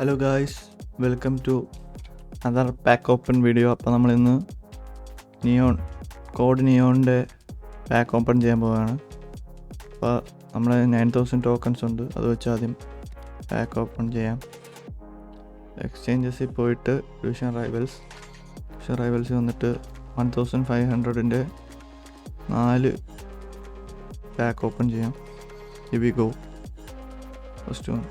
Hello guys welcome to other pack open video അപ്പോൾ നമ്മളിന്ന് neon code നിയോണിന്റെ pack open ചെയ്യാൻ പോവുകയാണ് അപ്പോൾ നമ്മൾ നയൻ തൗസൻഡ് ടോക്കൺസ് ഉണ്ട്. അത് വെച്ച് ആദ്യം പാക്ക് ഓപ്പൺ ചെയ്യാം. എക്സ്ചേഞ്ചസിൽ പോയിട്ട് ട്യൂഷൻ റൈവൽസ് ട്യൂഷൻ റൈവൽസ് വന്നിട്ട് വൺ തൗസൻഡ് ഫൈവ് ഹൺഡ്രഡിന്റെ നാല് പാക്ക് ഓപ്പൺ ചെയ്യാം. Here we go first one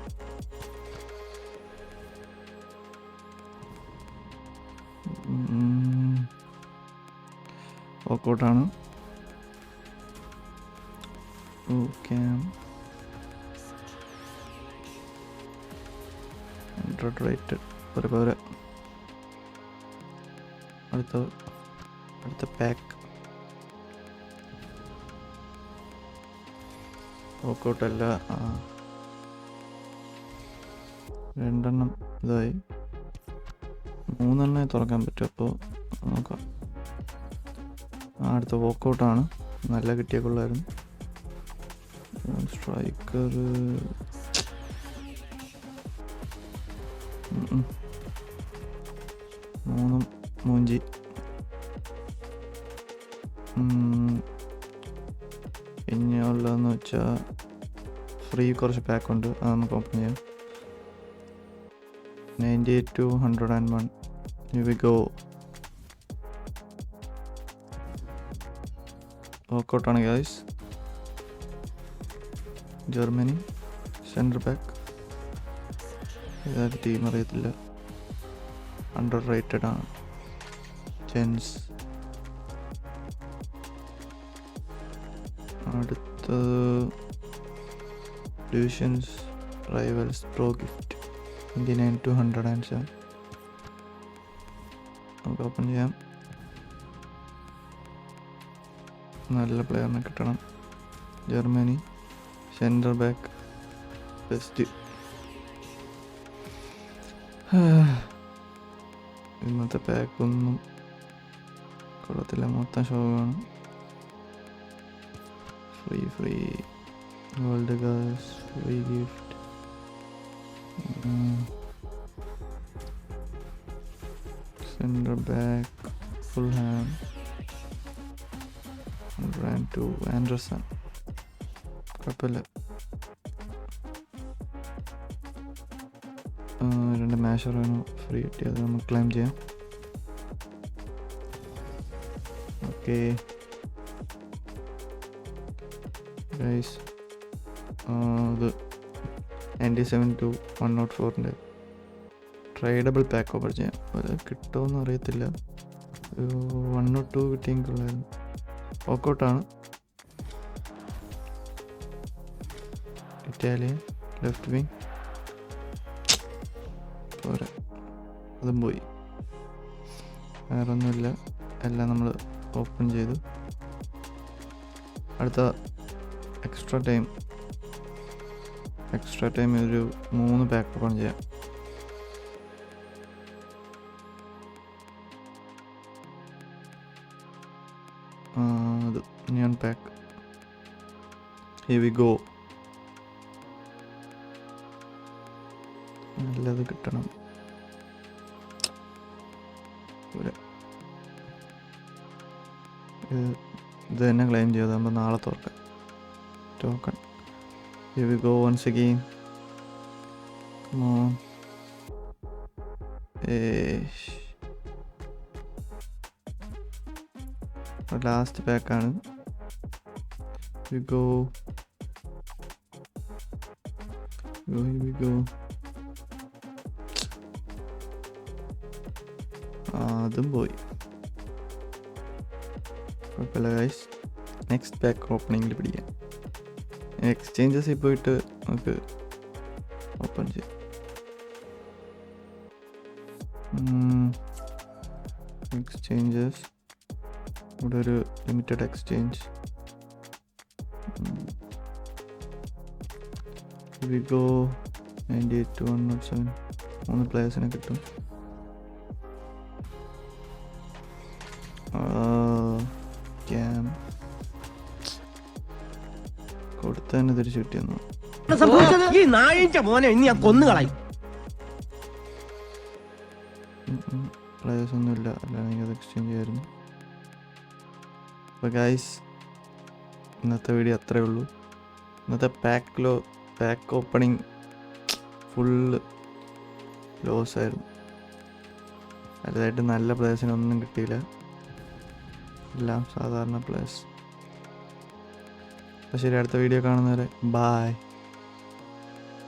വർക്കൗട്ടാണ് okay. Rated പോരെ പോരെ അടുത്ത അടുത്ത പാക്ക് ആ. രണ്ടെണ്ണം ഇതായി. മൂന്നെണ്ണേ തുറക്കാൻ പറ്റും അപ്പോൾ നോക്കാം അടുത്ത വർക്കൗട്ടാണ് നല്ല കിട്ടിയ കൊള്ളായിരുന്നു സ്ട്രൈക്കർ മൂന്നും മൂഞ്ചി. പിന്നെ ഉള്ളതെന്ന് വെച്ചാൽ ഫ്രീ കുറച്ച് പാക്ക് ഉണ്ട്. അത് നമുക്ക് ഓപ്പൺ ചെയ്യാം. Ninety eight to hundred and one we go വർക്കൗട്ടാണ് guys Germany centre back ഏതായാലും ടീം അറിയത്തില്ല. അണ്ടർ റേറ്റഡ് ആണ്. ജെൻസ്. അടുത്തത് divisions rivals pro gift twenty nine to hundred and seven നമുക്ക് ഓപ്പൺ ചെയ്യാം. നല്ല പ്ലെയറിനെ കിട്ടണം. ജർമ്മനി സെന്റർ ബാക്ക് ബെസ്റ്റ് ഇന്നത്തെ പാക്കൊന്നും കൊള്ളത്തില്ല. മൊത്തം ഷോകാണ് free free world girls free gift centre back Fulham ran to Andersen കുഴപ്പമില്ല. രണ്ട് മാഷർ മാഷറാണ് ഫ്രീ കിട്ടി. അത് നമുക്ക് ക്ലെയിം ചെയ്യാം. ഓക്കെ ഗൈസ് ഇത് ninety seven two one nought ഫോറിന്റെ ട്രേഡബിൾ പാക്ക് ഓപ്പർ ചെയ്യാം അത് കിട്ടുമെന്ന് അറിയത്തില്ല. ഒരു വൺ നോട്ട് ടു കിട്ടിയെങ്കിലായിരുന്നു വർക്കൗട്ടാണ് ഇറ്റാലിയൻ ലെഫ്റ്റ് വിങ് പോരാ. അതും പോയി. വേറെ ഒന്നുമില്ല എല്ലാം നമ്മൾ ഓപ്പൺ ചെയ്തു. അടുത്ത എക്സ്ട്രാ ടൈം എക്സ്ട്രാ ടൈം ഒരു മൂന്ന് പാക്ക് ഓപ്പൺ ചെയ്യാം. ആ, അത് ഞാൻ പാക്ക് ഹെവി ഗോ നല്ലത് കിട്ടണം. ഇത് തന്നെ ക്ലെയിം ചെയ്താകുമ്പോൾ നാളെ തുറക്കാം. Token heavy go once again last പാക്കാണ് we go. Go here we go. അതും പോയി. കുഴപ്പമില്ല ഗൈസ് നെക്സ്റ്റ് പാക്ക് ഓപ്പണിങ്ങിൽ പിടിക്കാം. എക്സ്ചേഞ്ചസിൽ പോയിട്ട് നമുക്ക് ഓപ്പൺ ചെയ്യാം. എക്സ്ചേഞ്ചസ് ഇവിടെ ഒരു limited exchange we go ninety eight to one nought seven മൂന്ന് പ്ലേയേഴ്സിനെ കിട്ടും. ക്യാം കൊടുത്തന്നെ തിരിച്ചു കിട്ടിയെന്നു. ഈ മോനെ ഇനി ഞാൻ കൊന്നുകളയും പ്ലേയേഴ്സ് ഒന്നുമില്ല. അല്ലെങ്കിൽ അത് എക്സ്ചേഞ്ച് ചെയ്യായിരുന്നു. അപ്പോൾ ഗൈസ് ഇന്നത്തെ വീഡിയോ അത്രേ ഉള്ളൂ. ഇന്നത്തെ പാക്കിലോ പാക്ക് ഓപ്പണിങ് ഫുള്ള് ലോസ് ആയിരുന്നു. വലുതായിട്ട് നല്ല പ്ലേസിനൊന്നും കിട്ടിയില്ല. എല്ലാം സാധാരണ പ്ലേസ് അപ്പോൾ ശരി അടുത്ത വീഡിയോ കാണുന്നവരെ. ബായ്